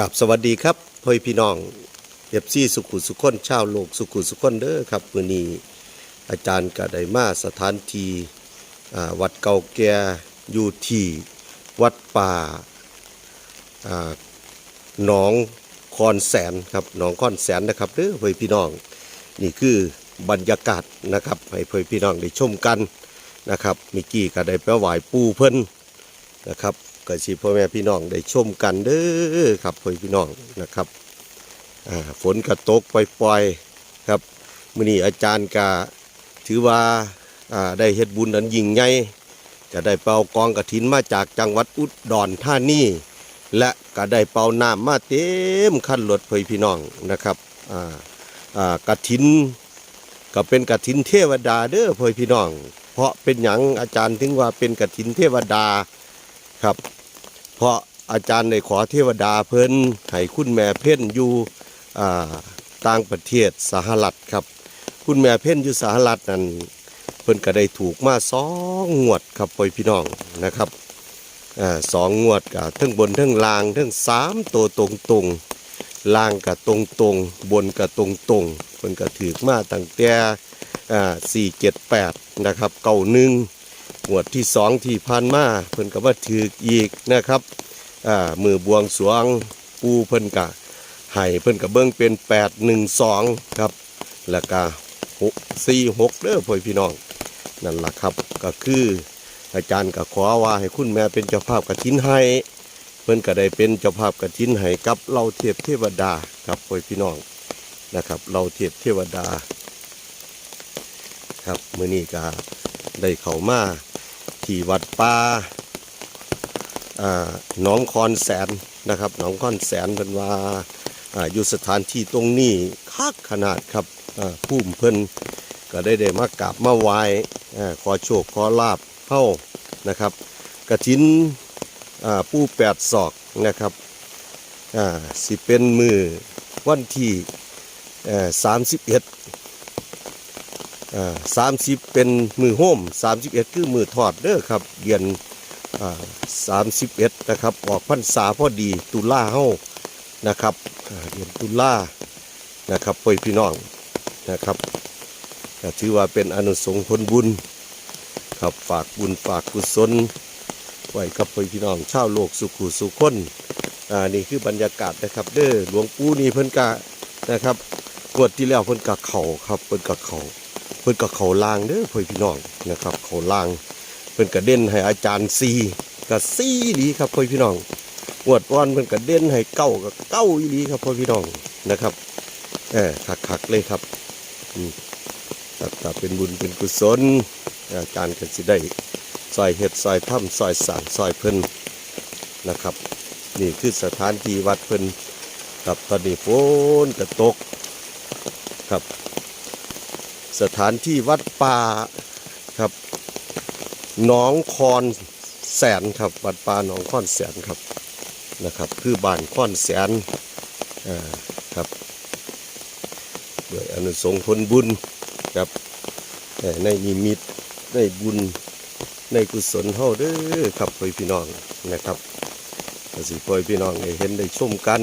กับสวัสดีครับพ่อพี่น้องเอฟซีสุขุสุขคนชาวโลกสุขุสุขคนเด้อครับมือนี้อาจารย์ก็ไดมาสถานที่วัดเก่าแก่อยู่ที่วัดป่าหนองคอนแสนครับหนองคอนแสนนะครับเด้อพ่อพี่น้อง นี่คือบรรยากาศนะครับให้พ่อพี่น้องได้ชมกันนะครับมิกกี้ก็ได้ไปไหว้ปูเพิ่นนะครับ ก็สิพ่อแม่พี่น้องได้ชมกันเด้อครับพ่อพี่น้องนะครับฝนก็ตกปล่อยๆครับมื้อนี้อาจารย์ก็ถือว่าได้เฮ็ดบุญอันยิ่งใหญ่ก็ได้เป่ากองกฐินมาจากจังหวัดอุดรธานีและก็ได้เป่าน้ำมาเต็มคันรถพ่อพี่น้องนะครับอ่าอ่ากฐินก็เป็นกฐินเทวดาเด้อพ่อพี่น้อง เพราะเป็นหยังอาจารย์ถึงว่าเป็นกฐินเทวดา ครับ เพราะอาจารย์ได้ขอเทวดาเพิ่นให้คุณแม่เพ่นอยู่ต่างประเทศสหรัฐครับ คุณแม่เพ่นอยู่สหรัฐนั่นเพิ่นก็ได้ถูกมาสองงวดครับพ่อพี่น้องนะครับอสองงวดกับทั้งบนทั้งล่างทั้งสามตัวตรงตรงล่างกับตรงตรงบนกับตรงตรงเพิ่นก็ถือมาตั้งแต่สี่เจ็ดแปดนะครับเก้าหนึ่ง หวดที่สองที่ผ่านมาเพิ่นก็มาถืออีกนะครับอ่ามือบวงสวงปูเพิ่นกะให้เพิ่นกะเบิ้งเป็นแปดหนึ่งสองครับ แล้วก็หกสี่หกเด้อพ่อพี่น้อง นั่นล่ะครับก็คืออาจารย์ก็ขอว่าให้คุณแม่เป็นเจ้าภาพกฐินให้ เพิ่นก็ได้เป็นเจ้าภาพกฐินให้กับเราเทพเทวดาครับพ่อพี่น้องนะครับ เราเทพเทวดา ครับมื้อนี้ก็ ได้เข้ามาที่วัดป่าอ่าหนองคอนแสนนะครับหนองคอนแสนเป็นว่าอ่าอยู่สถานที่ตรงนี้คักขนาดครับผู้เพิ่นก็ได้ได้มากราบมาไหว้ขอโชคขอลาบเข้านะครับ กระถินอ่าผู้แปดศอกนะครับสิเป็นมือวันที่สามสิบเอ็ด สามสิบเป็นมือโฮมสามสิบเอ็ดคือมือทอดเด้อครับเดือนสามสิบเอ็ดนะครับออกพรรษาพอดีตุลาเฮานะครับเดือนตุลานะครับพ่อพี่น้องนะครับถือว่าเป็นอนุสงส์ผลบุญครับฝากบุญฝากกุศลไว้กับพ่อพี่น้องชาวโลกสุขุสุขคนอ่านี่คือบรรยากาศนะครับเด้อหลวงปู่นี่เพิ่นกะนะครับงวดที่แล้วเพิ่นกะเข่าครับเพิ่นกะเข่า เพิ่นก็เขาลางเด้อพ่อพี่น้องนะครับเขาลางเพิ่นก็เด่นให้อาจารย์ซีก็ซีดีครับพ่อพี่น้องงวดวันเพิ่นก็เด่นให้เก้าก็เก้าอีหลีครับพ่อพี่น้องนะครับเออคักๆเลยครับอืมครับเป็นบุญเป็นกุศลอาจารย์ก็สิได้ซอยเฮ็ดซอยถ้ำซอยสางซอยเพิ่นนะครับ นี่คือสถานที่วัดเพิ่นครับตอนนี้ฝนก็ตกครับ สถานที่วัดป่าครับหนองคอนแสนครับ วัดป่าหนองคอนแสนครับนะครับ คือบ้านคอนแสนอ่าครับด้วยอนุสงส์ผลบุญครับในนิมิตในบุญในกุศลเฮาเด้อครับพ่อพี่น้องนะครับก็สิพ่อพี่น้องได้เห็นได้ชมกัน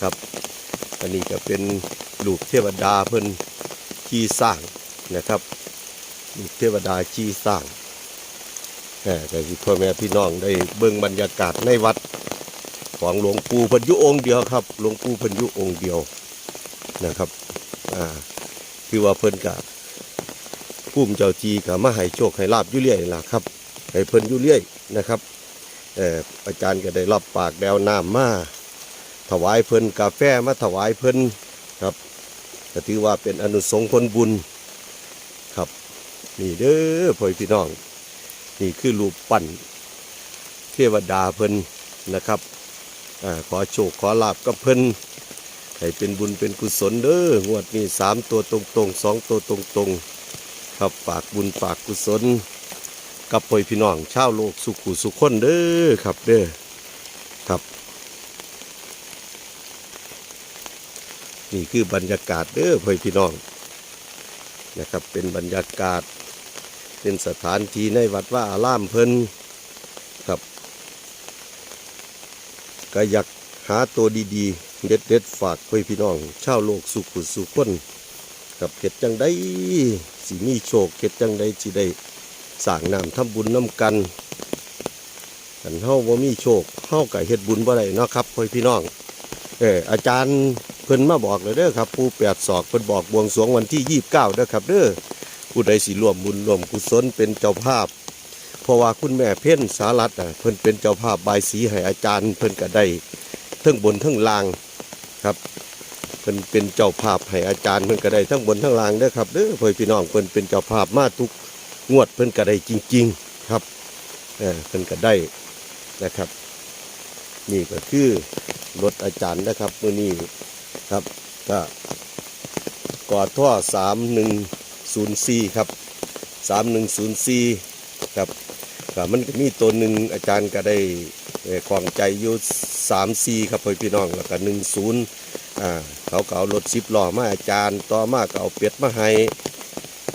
ครับ อันนี้ก็เป็นลูกเทวดาเพิ่น ขี้สร้างนะครับเทวดาขี้สร้างแต่ที่พ่อแม่พี่น้องได้เบิ่งบรรยากาศในวัดของหลวงปู่พันยุองค์เดียวครับ หลวงปู่พันยุองค์เดียวนะครับอ่าคือว่าเพิ่นกะพุ่มเจ้าจีกับมาให้โชคให้ลาบยู่เรื่อยล่ะครับให้เพิ่นยู่เรื่อยนะครับเอออาจารย์ก็ได้รับปากแดวน้ำมาถวายเพิ่นกาแฟมาถวายเพิ่นครับ ก็ถือว่าเป็นอนุสงส์ผลบุญครับนี่เด้อพ่อพี่น้อง นี่คือรูปปั้นเทวดาเพิ่นนะครับอขอโชคขอลาบกับเพิ่นให้เป็นบุญเป็นกุศลเด้องวดนี้สามตัวตรงตรงๆสองตัวตรงตรงๆครับฝากบุญฝากกุศล กับพ่อพี่น้องชาวโลกสุขุสุขคนเด้อครับเด้อครับ นี่คือบรรยากาศเด้อพ่อพี่น้องนะครับเป็นบรรยากาศเป็นสถานที่ในวัดว่าอารามเพิ่นครับก็อยากหาตัวดีๆ เด็ดเด็ดๆฝากไว้พี่น้องชาวโลกสุขุสุขคนกับเก็ดจังได้สิมีโชคเก็ดจังได้สิได้สร้างน้ำทำบุญน้ำกันกันเฮาบ่ามีโชคเฮาก็เฮ็ดบุญบ่ได้เนาะครับพ่อพี่น้องเอออาจารย์ เพิ่นมาบอกเลยเด้อครับผู้แปดศอกเพิ่นบอกบวงสรวงวันที่ยี่สิบเก้าเด้อครับเด้อผู้ใดสิร่วมบุญร่วมกุศลเป็นเจ้าภาพ เพราะว่าคุณแม่เพ่นสารัตน์น่ะเพิ่นเป็นเจ้าภาพบายสีให้อาจารย์ เพิ่นก็ได้ทั้งบนทั้งล่างครับเพิ่นเป็นเจ้าภาพให้อาจารย์เพิ่นก็ได้ทั้งบนทั้งล่างเด้อครับเด้อพ่อพี่น้องเพิ่นเป็นเจ้าภาพมาทุกงวดเพิ่นก็ได้จริง ๆครับเออเพิ่นก็ได้นะครับ นี่ก็คือรถอาจารย์นะครับมือนี้ ครับก็กอท่อสามหนึ่งศูนย์สี่ครับสามหนึ่งศูนย์สี่ครับก็มันมีตัวหนึ่งอาจารย์ก็ได้เอ่อของใจอยู่สามซีครับพี่น้องแล้วก็หนึ่งศูนย์อ่าเขาก็เอารถสิบล้อมาอาจารย์ ต่อมาก็เอาเป็ดมาให้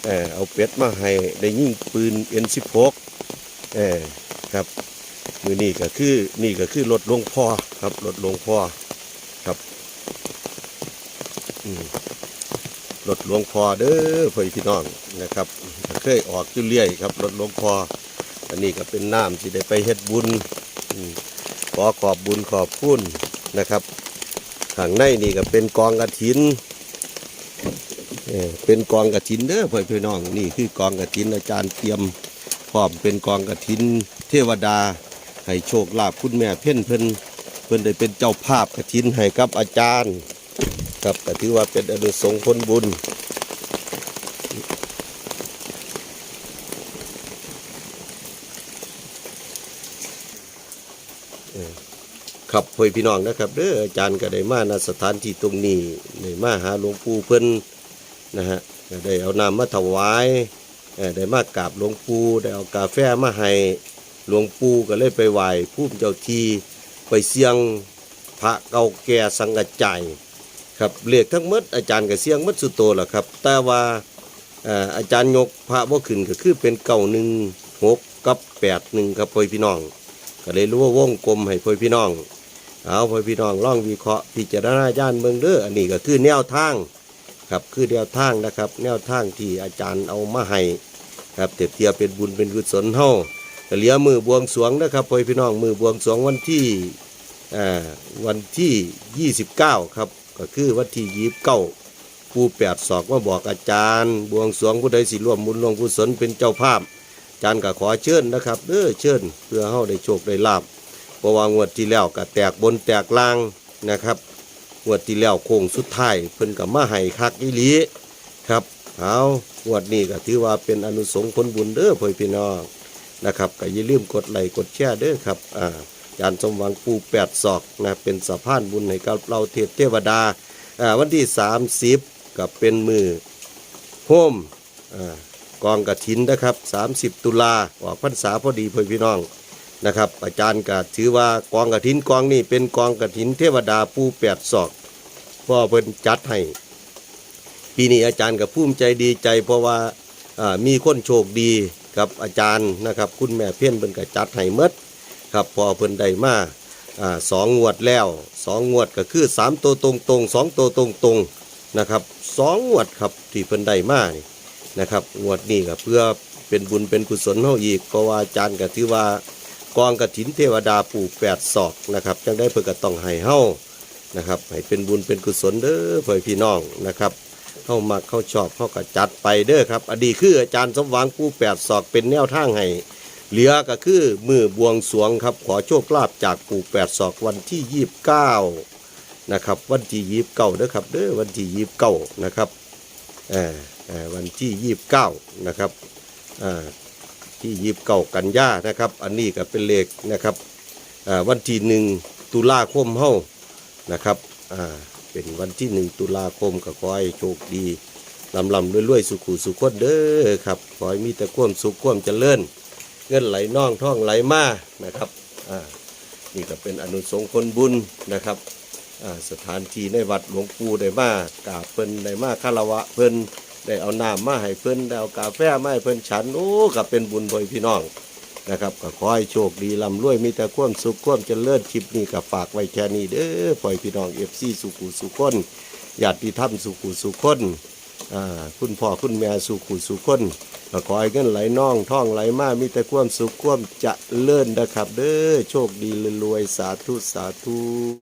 เออเอาเป็ดมาให้ได้ยิงปืนเอ็นสิบหกเออครับมือนี่ก็คือนี่ก็คือรถหลวงพ่อครับรถหลวงพ่อครับ รถหลวงพ่อเด้อพ่อพี่น้องนะครับ เคยออกจุเลี่ยครับรถหลวงพ่ออันนี้ก็เป็นน้ำที่ได้ไปเฮ็ดบุญขอขอบบุญขอบคุณนะครับข้างในนี่ก็เป็นกองกระถินเป็นกองกระถินเด้อพ่อพี่น้องนี่คือกองกระถินอาจารย์เตรียมพร้อมเป็นกองกระถินเทวดาให้โชคลาภคุณแม่เพ่นเพิ่นเพิ่นได้เป็นเจ้าภาพกระถินให้กับอาจารย์ ครับก็ถือว่าเป็นอนุสงส์ผลบุญครับพ่อพี่น้องนะครับเด้ออาจารย์ก็ได้มาณสถานที่ตรงนี้ได้มาหาหลวงปู่เพิ่นนะฮะได้เอาน้ำมาถวายได้มากราบหลวงปู่ได้เอากาแฟมาให้หลวงปู่ก็เลยไปไหว้ผู้เจ้าทีไปเสียงพระเก่าแก่สังกัจจาย ครับเรียกทั้งมดอาจารย์ก็เสียงมดสุดโตแหละครับ แต่ว่าอาจารย์ยกพระบ่ขึ้นก็คือเป็นเก่าหนึ่งหกกับแปดหนึ่งครับพ่อพี่น้อง ก็เลยรู้ว่าวงกลมให้พ่อพี่น้อง เอาพ่อพี่น้องลองวิเคราะห์พิจารณาญาณเมืองเด้ออันนี้ก็คือแนวทางครับคือแนวทางนะครับ แนวทางที่อาจารย์เอามาให้ครับเทียบเทียบเป็นบุญเป็นกุศลเฮาก็เหลียมือบวงสรวงนะครับพ่อพี่น้องมือบวงสรวงวันที่วันที่ 29 ครับ ก็คือวันที่ยีบเก้าผู้แปดศอกมาบอกอาจารย์ บวงสรวงผู้ใดสิร่วมบุญร่วมกุศลเป็นเจ้าภาพอาจารย์ก็ขอเชิญนะครับเด้อเชิญเพื่อเฮาได้โชคได้ลาบเพราะว่างวดที่แล้วก็แตกบนแตกล่างนะครับงวดที่แล้วโค้งสุดท้ายเพิ่นก็มาให้คักอีหลีครับเอางวดนี้ก็ถือว่าเป็นอนุสงส์ผลบุญเด้อพ่อพี่น้องนะครับก็อย่าลืมกดไลค์กดแชร์เด้อครับอ่า จานสมหวังปูแปดศอกนะเป็นสะพานบุญให้กับเราเทพเทวดาวันที่ 30กับเป็นมือโฮมอกองกระถินนะครับ 30 ตุลาออกพรรษาพอดีเพื่อพี่น้องนะครับ อาจารย์ก็ถือว่ากองกระถินกองนี้เป็นกองกระถินเทวดาปูแปดศอกพ่อเพิ่นจัดให้ปีนี้อาจารย์ก็ภูมิใจดีใจ เพราะว่ามีคนโชคดีกับอาจารย์นะครับ คุณแม่เพี้ยนเป็นกระจัดให้หมด ครับพอเพิ่นได้มาอ่าสองงวดแล้วสองงวดก็คือสามตัวตรงตรงสองตัวตรงตรงนะครับสองงวดครับที่เพิ่นได้มานี่นะครับงวดนี้ก็เพื่อเป็นบุญเป็นกุศลเฮาอีกเพราะว่าอาจารย์ก็ถือว่ากองกระถินเทวดาปู่แปดศอกนะครับจังได้เพิ่นก็ต้องให้เฮานะครับให้เป็นบุญเป็นกุศลเด้อเพื่อพี่น้องนะครับเข้ามาเข้าชอบเข้ากับจัดไปเด้อครับอดีคืออาจารย์สมหวังผู้แปดศอกเป็นแนวทางให้ เหลือก็คือมือบวงสวงครับ ขอโชคลาภจากปู่แปดศอกวันที่ยี่สิบเก้านะครับ วันที่ยี่สิบเก้าเด้อครับเด้อวันที่ยี่สิบเก้านะครับเออเออวันที่ยี่สิบเก้านะครับอ่าที่ยี่สิบเก้ากันยานะครับ อันนี้ก็เป็นเลขนะครับอ่าวันที่หนึ่งตุลาคมเฮานะครับอ่าเป็นวันที่หนึ่งตุลาคมก็ขอให้โชคดีลำลำรวยๆสุขุสุขคนเด้อครับขอให้มีแต่ความสุขความเจริญ เงินไหลน่องท่องไหลมานะครับอ่านี่ก็เป็นอนุสงส์คนบุญนะครับอ่าสถานที่ในวัดหลวงปู่ได้มากราบเพิ่นได้มาคารวะเพิ่นได้เอาน้ำมาให้เพิ่นได้เอากาแฟมาให้เพิ่นฉันโอ้ก็เป็นบุญบ่อยพี่น้องนะครับก็ขอให้โชคดีลำรวยมีแต่ความสุขความเจริญคลิปนี้ก็ฝากไว้แค่นี้เด้อปล่อยพี่น้องเอฟซีสุขุสุขคนญาติธรรมสุขุสุขคน คุณพ่อคุณแม่สุขุสุขคนขอให้เงินไหลน่องท่องไหลมามีแต่ความสุขความจะเลื่อนนะครับ เด้อโชคดีรวยสาธุสาธุ